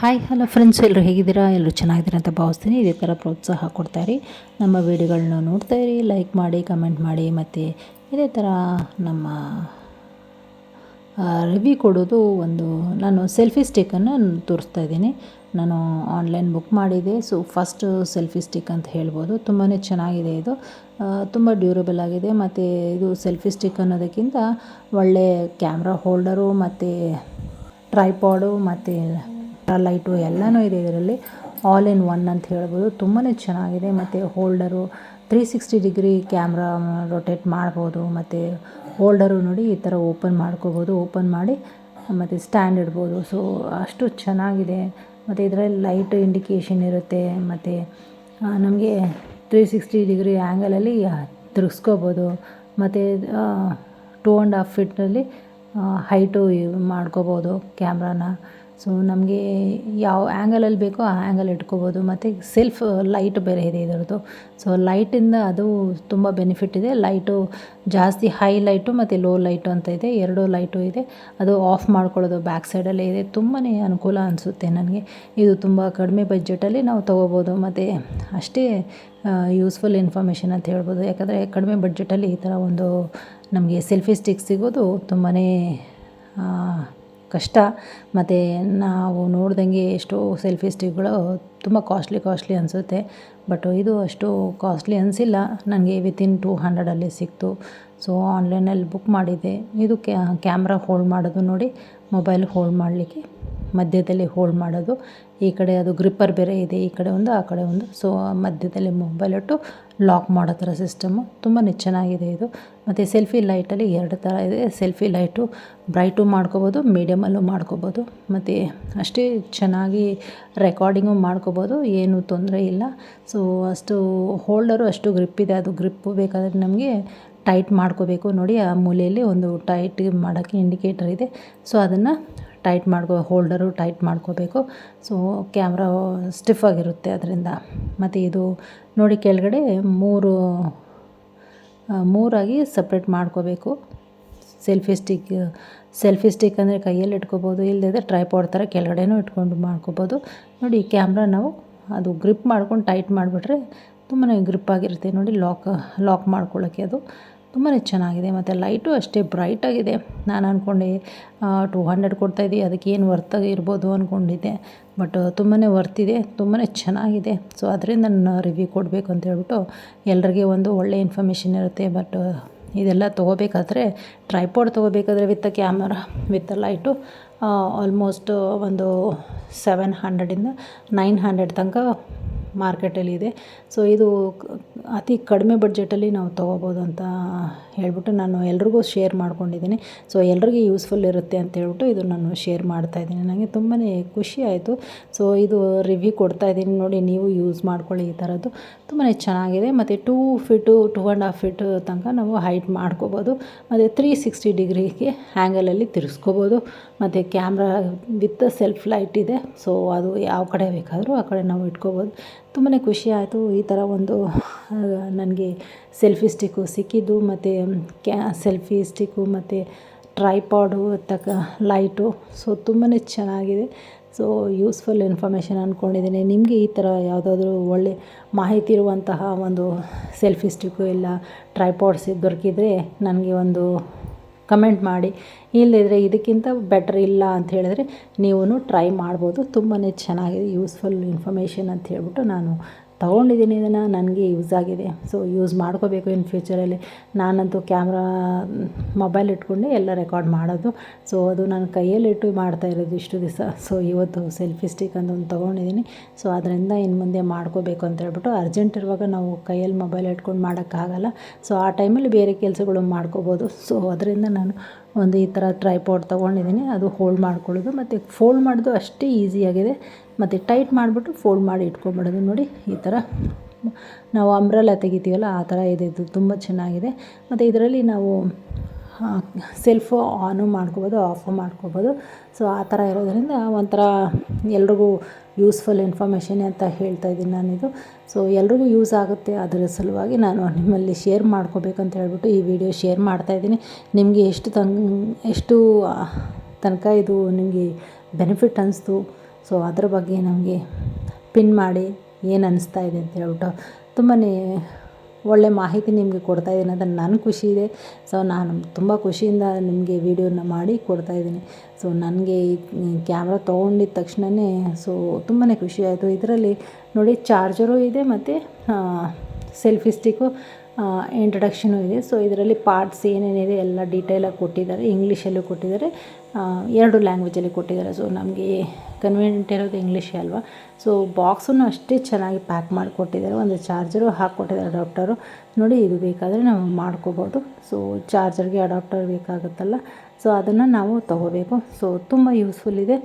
Hi hello friends ಎಲ್ಲರೂ ಹೇಗಿದ್ದೀರಾ? ಎಲ್ಲರೂ ಚೆನ್ನಾಗಿದ್ದೀರಾ ಅಂತ ಭಾವಿಸ್ತೀನಿ. ಇದೇ ಥರ ಪ್ರೋತ್ಸಾಹ ಕೊಡ್ತಾಯಿರಿ ನಮ್ಮ ವಿಡಿಯೋಗಳನ್ನ ನೋಡ್ತಾ ಇರಿ ಲೈಕ್ ಮಾಡಿ ಕಮೆಂಟ್ ಮಾಡಿ, ಮತ್ತು ಇದೇ ಥರ ನಮ್ಮ ರಿವ್ಯೂ ಕೊಡೋದು ಒಂದು, ನಾನು ಸೆಲ್ಫಿ ಸ್ಟಿಕ್ಕನ್ನು ತೋರಿಸ್ತಾ ಇದ್ದೀನಿ. ನಾನು ಆನ್ಲೈನ್ ಬುಕ್ ಮಾಡಿದೆ. ಸೊ ಫಸ್ಟ್ ಸೆಲ್ಫಿ ಸ್ಟಿಕ್ ಅಂತ ಹೇಳ್ಬೋದು. ತುಂಬಾ ಚೆನ್ನಾಗಿದೆ ಇದು. ತುಂಬ ಡ್ಯೂರಬಲ್ ಆಗಿದೆ. ಮತ್ತು ಇದು ಸೆಲ್ಫಿ ಸ್ಟಿಕ್ ಅನ್ನೋದಕ್ಕಿಂತ ಒಳ್ಳೆ ಕ್ಯಾಮ್ರಾ ಹೋಲ್ಡರು ಮತ್ತು ಟ್ರೈಪಾಡು ಮತ್ತು ಲೈಟು ಎಲ್ಲನೂ ಇದೆ ಇದರಲ್ಲಿ. ಆಲ್ ಇನ್ ಒನ್ ಅಂತ ಹೇಳ್ಬೋದು. ತುಂಬಾ ಚೆನ್ನಾಗಿದೆ. ಮತ್ತು holder three sixty degree camera rotate ಮಾಡ್ಬೋದು. ಮತ್ತು ಹೋಲ್ಡರು ನೋಡಿ ಈ ಥರ ಓಪನ್ ಮಾಡ್ಕೋಬೋದು. ಓಪನ್ ಮಾಡಿ ಮತ್ತು ಸ್ಟ್ಯಾಂಡ್ ಇಡ್ಬೋದು. ಸೊ ಅಷ್ಟು ಚೆನ್ನಾಗಿದೆ. ಮತ್ತು ಇದರಲ್ಲಿ ಲೈಟ್ ಇಂಡಿಕೇಷನ್ ಇರುತ್ತೆ. ಮತ್ತು ನಮಗೆ ತ್ರೀ ಸಿಕ್ಸ್ಟಿ ಡಿಗ್ರಿ ಆ್ಯಂಗಲಲ್ಲಿ ತಿರುಗಿಸ್ಕೋಬೋದು. ಮತ್ತು ಟೂ ಆ್ಯಂಡ್ ಹಾಫ್ ಫಿಟ್ನಲ್ಲಿ ಹೈಟು ಮಾಡ್ಕೋಬೋದು ಕ್ಯಾಮ್ರಾನ. ಸೊ ನಮಗೆ ಯಾವ ಆ್ಯಂಗಲಲ್ಲಿ ಬೇಕೋ ಆ ಆ್ಯಂಗಲ್ ಇಟ್ಕೋಬೋದು. ಮತ್ತು ಸೆಲ್ಫ್ ಲೈಟ್ ಬೇರೆ ಇದೆ ಇದರದ್ದು. ಸೊ ಲೈಟಿಂದ ಅದು ತುಂಬ ಬೆನಿಫಿಟ್ ಇದೆ. ಲೈಟು ಜಾಸ್ತಿ ಹೈ ಲೈಟು ಮತ್ತು ಲೋ ಲೈಟು ಅಂತ ಇದೆ. ಎರಡು ಲೈಟು ಇದೆ. ಅದು ಆಫ್ ಮಾಡ್ಕೊಳ್ಳೋದು ಬ್ಯಾಕ್ ಸೈಡಲ್ಲೇ ಇದೆ. ತುಂಬಾ ಅನುಕೂಲ ಅನಿಸುತ್ತೆ ನನಗೆ. ಇದು ತುಂಬ ಕಡಿಮೆ ಬಜೆಟಲ್ಲಿ ನಾವು ತೊಗೋಬೋದು. ಮತ್ತು ಅಷ್ಟೇ ಯೂಸ್ಫುಲ್ ಇನ್ಫಾರ್ಮೇಷನ್ ಅಂತ ಹೇಳ್ಬೋದು. ಯಾಕಂದರೆ ಕಡಿಮೆ ಬಜೆಟಲ್ಲಿ ಈ ಥರ ಒಂದು ನಮಗೆ ಸೆಲ್ಫಿ ಸ್ಟಿಕ್ ಸಿಗೋದು ತುಂಬಾ ಕಷ್ಟ. ಮತ್ತು ನಾವು ನೋಡ್ದಂಗೆ ಎಷ್ಟೋ ಸೆಲ್ಫಿ ಸ್ಟಿಕ್ಗಳು ತುಂಬ ಕಾಸ್ಟ್ಲಿ ಕಾಸ್ಟ್ಲಿ ಅನಿಸುತ್ತೆ. ಬಟ್ ಇದು ಅಷ್ಟು ಕಾಸ್ಟ್ಲಿ ಅನಿಸಿಲ್ಲ. ನನಗೆ ವಿತಿನ್ ಟೂ ಹಂಡ್ರೆಡಲ್ಲಿ ಸಿಕ್ತು. ಸೊ ಆನ್ಲೈನಲ್ಲಿ ಬುಕ್ ಮಾಡಿದ್ದೆ. ಇದು ಕ್ಯಾಮ್ರಾ ಹೋಲ್ಡ್ ಮಾಡೋದು ನೋಡಿ ಮೊಬೈಲ್ ಹೋಲ್ಡ್ ಮಾಡಲಿಕ್ಕೆ ಮಧ್ಯದಲ್ಲಿ ಹೋಲ್ಡ್ ಮಾಡೋದು. ಈ ಕಡೆ ಅದು ಗ್ರಿಪ್ಪರ್ ಬೇರೆ ಇದೆ, ಈ ಕಡೆ ಒಂದು, ಆ ಕಡೆ ಒಂದು. ಸೊ ಮಧ್ಯದಲ್ಲಿ ಮೊಬೈಲ್ ಇಟ್ಟು ಲಾಕ್ ಮಾಡೋ ಥರ ಸಿಸ್ಟಮು ತುಂಬಾ ಚೆನ್ನಾಗಿದೆ ಇದು. ಮತ್ತು ಸೆಲ್ಫಿ ಲೈಟಲ್ಲಿ ಎರಡು ಥರ ಇದೆ. ಸೆಲ್ಫಿ ಲೈಟು ಬ್ರೈಟು ಮಾಡ್ಕೋಬೋದು ಮೀಡಿಯಮಲ್ಲೂ ಮಾಡ್ಕೋಬೋದು. ಮತ್ತು ಅಷ್ಟೇ ಚೆನ್ನಾಗಿ ರೆಕಾರ್ಡಿಂಗು ಮಾಡ್ಕೋಬೋದು, ಏನೂ ತೊಂದರೆ ಇಲ್ಲ. ಸೊ ಅಷ್ಟು ಹೋಲ್ಡರು ಅಷ್ಟು ಗ್ರಿಪ್ ಇದೆ. ಅದು ಗ್ರಿಪ್ಪು ಬೇಕಾದರೆ ನಮಗೆ ಟೈಟ್ ಮಾಡ್ಕೋಬೇಕು. ನೋಡಿ, ಆ ಮೂಲೆಯಲ್ಲಿ ಒಂದು ಟೈಟ್ ಮಾಡೋಕ್ಕೆ ಇಂಡಿಕೇಟರ್ ಇದೆ. ಸೊ ಅದನ್ನು ಟೈಟ್ ಮಾಡ್ಕೋ, ಹೋಲ್ಡರು ಟೈಟ್ ಮಾಡ್ಕೋಬೇಕು. ಸೊ ಕ್ಯಾಮ್ರಾ ಸ್ಟಿಫ್ ಆಗಿರುತ್ತೆ ಅದರಿಂದ. ಮತ್ತು ಇದು ನೋಡಿ ಕೆಳಗಡೆ ಮೂರು ಮೂರಾಗಿ ಸಪ್ರೇಟ್ ಮಾಡ್ಕೋಬೇಕು. ಸೆಲ್ಫಿ ಸ್ಟಿಕ್ ಸೆಲ್ಫಿ ಸ್ಟಿಕ್ ಅಂದರೆ ಕೈಯಲ್ಲಿ ಇಟ್ಕೋಬೋದು ಇಲ್ಲದಿದ್ದರೆ ಟ್ರೈಪಾಡ್ ಥರ ಕೆಳಗಡೆನೂ ಇಟ್ಕೊಂಡು ಮಾಡ್ಕೋಬೋದು. ನೋಡಿ ಕ್ಯಾಮ್ರಾ ನಾವು ಅದು ಗ್ರಿಪ್ ಮಾಡ್ಕೊಂಡು ಟೈಟ್ ಮಾಡಿಬಿಟ್ರೆ ತುಂಬಾ ಗ್ರಿಪ್ ಆಗಿರುತ್ತೆ. ನೋಡಿ, ಲಾಕ್ ಲಾಕ್ ಮಾಡ್ಕೊಳ್ಳೋಕ್ಕೆ ಅದು. ತುಂಬಾ ಚೆನ್ನಾಗಿದೆ, ಮತ್ತು ಲೈಟು ಅಷ್ಟೇ ಬ್ರೈಟಾಗಿದೆ ನಾನು ಅಂದ್ಕೊಂಡೆ ಟೂ ಹಂಡ್ರೆಡ್ ಕೊಡ್ತಾಯಿದ್ದೀವಿ ಅದಕ್ಕೆ ಏನು ವರ್ತಾಗಿ ಇರ್ಬೋದು ಅಂದ್ಕೊಂಡಿದ್ದೆ ಬಟ್ ತುಂಬಾ ವರ್ತಿದೆ ತುಂಬಾ ಚೆನ್ನಾಗಿದೆ. ಸೊ ಅದರಿಂದ ನಾನು ರಿವ್ಯೂ ಕೊಡಬೇಕು ಅಂತ ಹೇಳ್ಬಿಟ್ಟು ಎಲ್ರಿಗೆ ಒಂದು ಒಳ್ಳೆ ಇನ್ಫಾರ್ಮೇಷನ್ ಇರುತ್ತೆ. ಬಟ್ ಇದೆಲ್ಲ ತೊಗೋಬೇಕಾದ್ರೆ tripod ತೊಗೋಬೇಕಾದ್ರೆ with camera with light almost ಒಂದು ಸೆವೆನ್ ಹಂಡ್ರೆಡಿಂದ ನೈನ್ ಹಂಡ್ರೆಡ್ ತನಕ ಮಾರ್ಕೆಟಲ್ಲಿದೆ ಸೊ ಇದು ಅತಿ ಕಡಿಮೆ ಬಡ್ಜೆಟಲ್ಲಿ ನಾವು ತಗೋಬೋದು ಅಂತ ಹೇಳ್ಬಿಟ್ಟು ನಾನು ಎಲ್ರಿಗೂ ಶೇರ್ ಮಾಡ್ಕೊಂಡಿದ್ದೀನಿ. ಸೊ ಎಲ್ರಿಗೂ ಯೂಸ್ಫುಲ್ ಇರುತ್ತೆ ಅಂತ ಹೇಳ್ಬಿಟ್ಟು ಇದು ನಾನು ಶೇರ್ ಮಾಡ್ತಾ ಇದ್ದೀನಿ. ನನಗೆ ತುಂಬಾ ಖುಷಿ ಆಯಿತು. ಸೊ ಇದು ರಿವ್ಯೂ ಕೊಡ್ತಾ ಇದ್ದೀನಿ. ನೋಡಿ, ನೀವು ಯೂಸ್ ಮಾಡ್ಕೊಳ್ಳಿ ಈ ಥರದ್ದು ತುಂಬಾ ಚೆನ್ನಾಗಿದೆ. ಮತ್ತು two feet two and half feet ತನಕ ನಾವು ಹೈಟ್ ಮಾಡ್ಕೋಬೋದು. ಮತ್ತು ತ್ರೀ ಸಿಕ್ಸ್ಟಿ ಡಿಗ್ರಿಗೆ ಆ್ಯಂಗಲಲ್ಲಿ ತಿರ್ಸ್ಕೋಬೋದು. ಮತ್ತು ಕ್ಯಾಮ್ರಾ ವಿತ್ ಸೆಲ್ಫ್ ಲೈಟ್ ಇದೆ. ಸೊ ಅದು ಯಾವ ಕಡೆ ಬೇಕಾದರೂ ಆ ಕಡೆ ನಾವು ಇಟ್ಕೋಬೋದು. ತುಂಬಾ ಖುಷಿ ಆಯಿತು. ಈ ಥರ ಒಂದು ನನಗೆ ಸೆಲ್ಫಿ ಸ್ಟಿಕ್ಕು ಸಿಕ್ಕಿದ್ದು. ಮತ್ತು ಕ್ಯಾ ಸೆಲ್ಫಿ ಸ್ಟಿಕ್ಕು ಮತ್ತು ಟ್ರೈಪಾಡು ತಕ್ಕ ಲೈಟು, ಸೊ ತುಂಬಾ ಚೆನ್ನಾಗಿದೆ. ಸೊ ಯೂಸ್ಫುಲ್ ಇನ್ಫಾರ್ಮೇಷನ್ ಅಂದ್ಕೊಂಡಿದ್ದೀನಿ ನಿಮಗೆ ಈ ಥರ ಯಾವುದಾದ್ರೂ ಒಳ್ಳೆ ಮಾಹಿತಿ ಇರುವಂತಹ ಒಂದು ಸೆಲ್ಫಿ ಸ್ಟಿಕ್ಕು ಇಲ್ಲ ಟ್ರೈಪಾಡ್ಸ್ ದೊರಕಿದರೆ ನನಗೆ ಒಂದು ಕಮೆಂಟ್ ಮಾಡಿ. ಇಲ್ಲದಿದ್ದರೆ ಇದಕ್ಕಿಂತ ಬೆಟ್ರ್ ಇಲ್ಲ ಅಂತ ಹೇಳಿದ್ರೆ ನೀವು ಟ್ರೈ ಮಾಡ್ಬೋದು. ತುಂಬಾ ಚೆನ್ನಾಗಿದೆ, ಯೂಸ್ಫುಲ್ ಇನ್ಫಾರ್ಮೇಷನ್ ಅಂತ ಹೇಳ್ಬಿಟ್ಟು ನಾನು ತೊಗೊಂಡಿದ್ದೀನಿ ಇದನ್ನು, ನನಗೆ ಯೂಸ್ ಆಗಿದೆ. ಸೊ ಯೂಸ್ ಮಾಡ್ಕೋಬೇಕು ಇನ್ ಫ್ಯೂಚರಲ್ಲಿ ನಾನಂತೂ ಕ್ಯಾಮ್ರಾ ಮೊಬೈಲ್ ಇಟ್ಕೊಂಡೆ ಎಲ್ಲ ರೆಕಾರ್ಡ್ ಮಾಡೋದು. ಸೊ ಅದು ನಾನು ಕೈಯಲ್ಲಿಟ್ಟು ಮಾಡ್ತಾ ಇರೋದು ಇಷ್ಟು ದಿವಸ. ಸೊ ಇವತ್ತು ಸೆಲ್ಫಿ ಸ್ಟಿಕ್ ಅಂತ ಒಂದು ತೊಗೊಂಡಿದ್ದೀನಿ. ಸೊ ಅದರಿಂದ ಇನ್ನು ಮುಂದೆ ಮಾಡ್ಕೋಬೇಕು ಅಂತ ಹೇಳ್ಬಿಟ್ಟು ಅರ್ಜೆಂಟ್ ಇರುವಾಗ ನಾವು ಕೈಯಲ್ಲಿ ಮೊಬೈಲ್ ಇಟ್ಕೊಂಡು ಮಾಡೋಕ್ಕಾಗಲ್ಲ. ಸೊ ಆ ಟೈಮಲ್ಲಿ ಬೇರೆ ಕೆಲಸಗಳು ಮಾಡ್ಕೋಬೋದು. ಸೊ ಅದರಿಂದ ನಾನು ಒಂದು ಈ ಥರ ಟ್ರೈಪಾಡ್ ತೊಗೊಂಡಿದ್ದೀನಿ, ಅದು ಹೋಲ್ಡ್ ಮಾಡ್ಕೊಳ್ಳೋದು. ಮತ್ತು ಫೋಲ್ಡ್ ಮಾಡೋದು ಅಷ್ಟೇ ಈಸಿಯಾಗಿದೆ ಮತ್ತು ಟೈಟ್ ಮಾಡಿಬಿಟ್ಟು ಫೋಲ್ಡ್ ಮಾಡಿ ಇಟ್ಕೊಂಬಿಡೋದು ನೋಡಿ, ಈ ಥರ. ನಾವು ಅಂಬ್ರೆಲ್ಲ ತೆಗಿತೀವಲ್ಲ, ಆ ಥರ ಇದೆ, ಇದು ತುಂಬ ಚೆನ್ನಾಗಿದೆ. ಮತ್ತು ಇದರಲ್ಲಿ ನಾವು ಸೆಲ್ಫು ಆನು ಮಾಡ್ಕೋಬೋದು ಆಫು ಮಾಡ್ಕೋಬೋದು. ಸೊ ಆ ಥರ ಇರೋದರಿಂದ ಒಂಥರ ಎಲ್ರಿಗೂ ಯೂಸ್ಫುಲ್ ಇನ್ಫಾರ್ಮೇಷನ್ ಅಂತ ಹೇಳ್ತಾ ಇದ್ದೀನಿ ನಾನಿದು. ಸೊ ಎಲ್ರಿಗೂ ಯೂಸ್ ಆಗುತ್ತೆ, ಅದರ ಸಲುವಾಗಿ ನಾನು ನಿಮ್ಮಲ್ಲಿ ಶೇರ್ ಮಾಡ್ಕೋಬೇಕಂತ ಹೇಳ್ಬಿಟ್ಟು ಈ ವಿಡಿಯೋ ಶೇರ್ ಮಾಡ್ತಾಯಿದ್ದೀನಿ ನಿಮಗೆ ಎಷ್ಟು ತಂಗ್ ಎಷ್ಟು ತನಕ ಇದು ನಿಮಗೆ ಬೆನಿಫಿಟ್ ಅನ್ನಿಸ್ತು ಸೊ ಅದ್ರ ಬಗ್ಗೆ ನಮಗೆ ಪಿನ್ ಮಾಡಿ ಏನು ಅನ್ನಿಸ್ತಾ ಇದೆ ಅಂತ ಹೇಳ್ಬಿಟ್ಟು ತುಂಬಾ ಒಳ್ಳೆ ಮಾಹಿತಿ ನಿಮಗೆ ಕೊಡ್ತಾ ಇದ್ದೀನಿ ಅಂತ ನನ್ನ ಖುಷಿ ಇದೆ. ಸೊ ನಾನು ತುಂಬ ಖುಷಿಯಿಂದ ನಿಮಗೆ ವೀಡಿಯೋನ ಮಾಡಿ ಕೊಡ್ತಾ ಇದ್ದೀನಿ. ಸೊ ನನಗೆ ಈ ಕ್ಯಾಮ್ರಾ ತೊಗೊಂಡಿದ್ದ ತಕ್ಷಣವೇ ಸೊ ತುಂಬಾ ಖುಷಿ ಆಯಿತು. ಇದರಲ್ಲಿ ನೋಡಿ ಚಾರ್ಜರು ಇದೆ ಮತ್ತು ಸೆಲ್ಫಿ ಸ್ಟಿಕ್ಕು ಇಂಟ್ರಡಕ್ಷನು ಇದೆ. ಸೊ ಇದರಲ್ಲಿ ಪಾರ್ಟ್ಸ್ ಏನೇನಿದೆ ಎಲ್ಲ ಡೀಟೇಲಾಗಿ ಕೊಟ್ಟಿದ್ದಾರೆ. ಇಂಗ್ಲೀಷಲ್ಲೂ ಕೊಟ್ಟಿದ್ದಾರೆ. ಎರಡು ಲ್ಯಾಂಗ್ವೇಜಲ್ಲಿ ಕೊಟ್ಟಿದ್ದಾರೆ. ಸೊ ನಮಗೆ ಕನ್ವೀನಿಯೆಂಟ್ ಇರೋದು ಇಂಗ್ಲೀಷೇ ಅಲ್ವಾ. ಸೊ ಬಾಕ್ಸನ್ನು ಅಷ್ಟೇ ಚೆನ್ನಾಗಿ ಪ್ಯಾಕ್ ಮಾಡಿಕೊಟ್ಟಿದ್ದಾರೆ ಒಂದು ಚಾರ್ಜರು ಹಾಕ್ಕೊಟ್ಟಿದ್ದಾರೆ ಅಡಾಪ್ಟರು ನೋಡಿ, ಇದು ಬೇಕಾದರೆ ನಾವು ಮಾಡ್ಕೋಬೋದು. ಸೊ ಚಾರ್ಜರ್ಗೆ ಅಡಾಪ್ಟರ್ ಬೇಕಾಗುತ್ತಲ್ಲ. ಸೊ ಅದನ್ನು ನಾವು ತೊಗೋಬೇಕು. ಸೊ ತುಂಬ ಯೂಸ್ಫುಲ್ ಇದೆ.